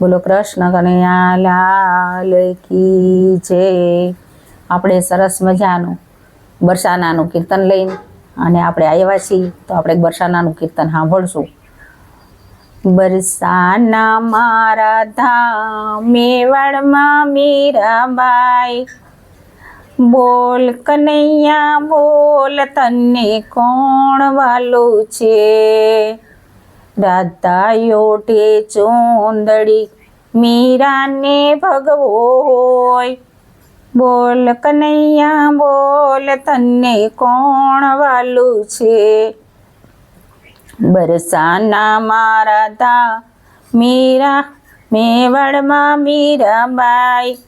બોલો કૃષ્ણ કનૈયા લાલ કી જય. આપણે સરસ મજાનું બરસાનાનું કીર્તન લઈને અને આપણે આવ્યા છીએ તો આપણે બરસાનાનું કીર્તન સાંભળશું. બરસાના મારા ધામ મેવાડમાં મીરાબાઈ, બોલ કનૈયા, બોલ તને કોણ વાલું છે? રાધા યોટે ચોંદડી, મીરાને ભગવો હોય બોલ કનૈયા, બોલ તને કોણ વાલું છે? બરસાના મારા ધા મીરા, મેવાડમાં મીરાબાઈ.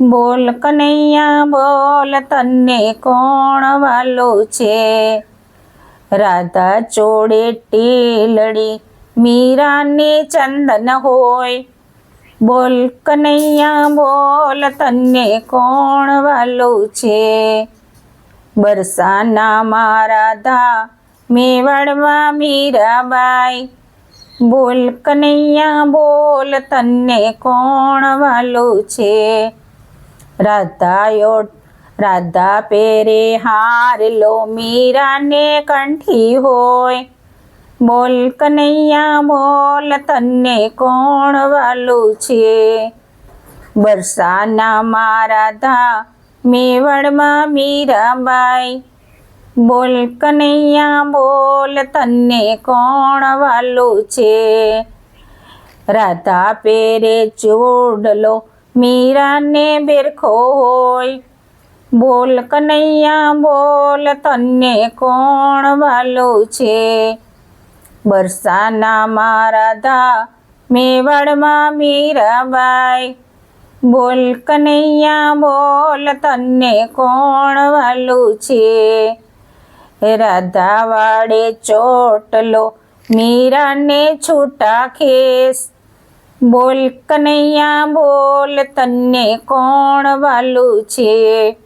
બોલ કનૈયા, બોલ તને કોણ વાલું છે? રાધા ચોડે ટેલડી મીરાને ચંદન હોય. બોલ કનૈયા, બોલ તને કોણ વાલું છે? બરસાના મારા ધા મેવાડમાં મીરાબાઈ. બોલ કનૈયા, બોલ તને કોણ વાલું છે? રાધાયો, રાધા પેરે હાર લો મીરાને કંઠી હોય. બોલ કનૈયા, બોલ તને કોણ વાલું છે? બરસાના મારા ધા, મેવડમાં મીરાબાઈ. બોલ કનૈયા, બોલ તને કોણ વાલું છે? રાધા પેરે ચોડલો મીરાને બેરખો હોય. બોલ કનૈયા, બોલ તને કોણ વાલું છે? બરસાના મારા ધા, મેવાડમાં મીરાબાઈ. બોલ કનૈયા, બોલ તને કોણ વાલું છે? રાધા વાડે ચોટલો મીરાને છૂટા ખેસ. બોલ કનૈયા, બોલ તને કોણ વાલું છે?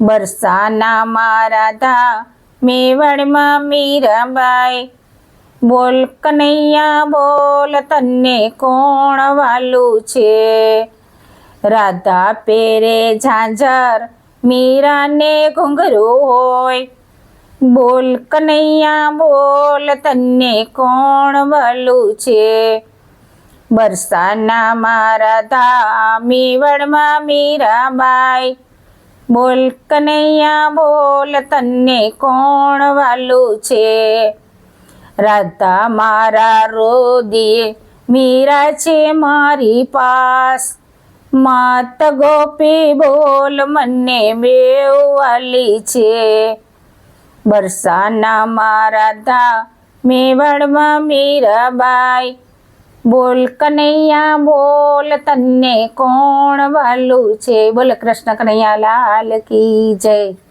બરસાના મારા ધા, મેવાડમાં મીરાબાઈ. બોલ કનૈયા, બોલ તને કોણ વાલું છે? રાધા પેરે ઝાંઝર, મીરાને ઘૂંઘરું હોય. બોલ કનૈયા, બોલ તને કોણ વાલું છે? બરસાના મારા ધામી વડમાં મીરાબાઈ. બોલ કનૈયા, બોલ તને કોણ વાલું છે? રાધા મારા રોદે મીરા છે મારી પાસ. માત ગોપી બોલ, મને બેવ વાલી છે. બરસાના મારા ધા, મેવાડમાં મીરાબાઈ. બોલ કનૈયા, બોલ તને કોણ વાલું છે? બોલ કૃષ્ણ કનૈયા લાલ કી જય.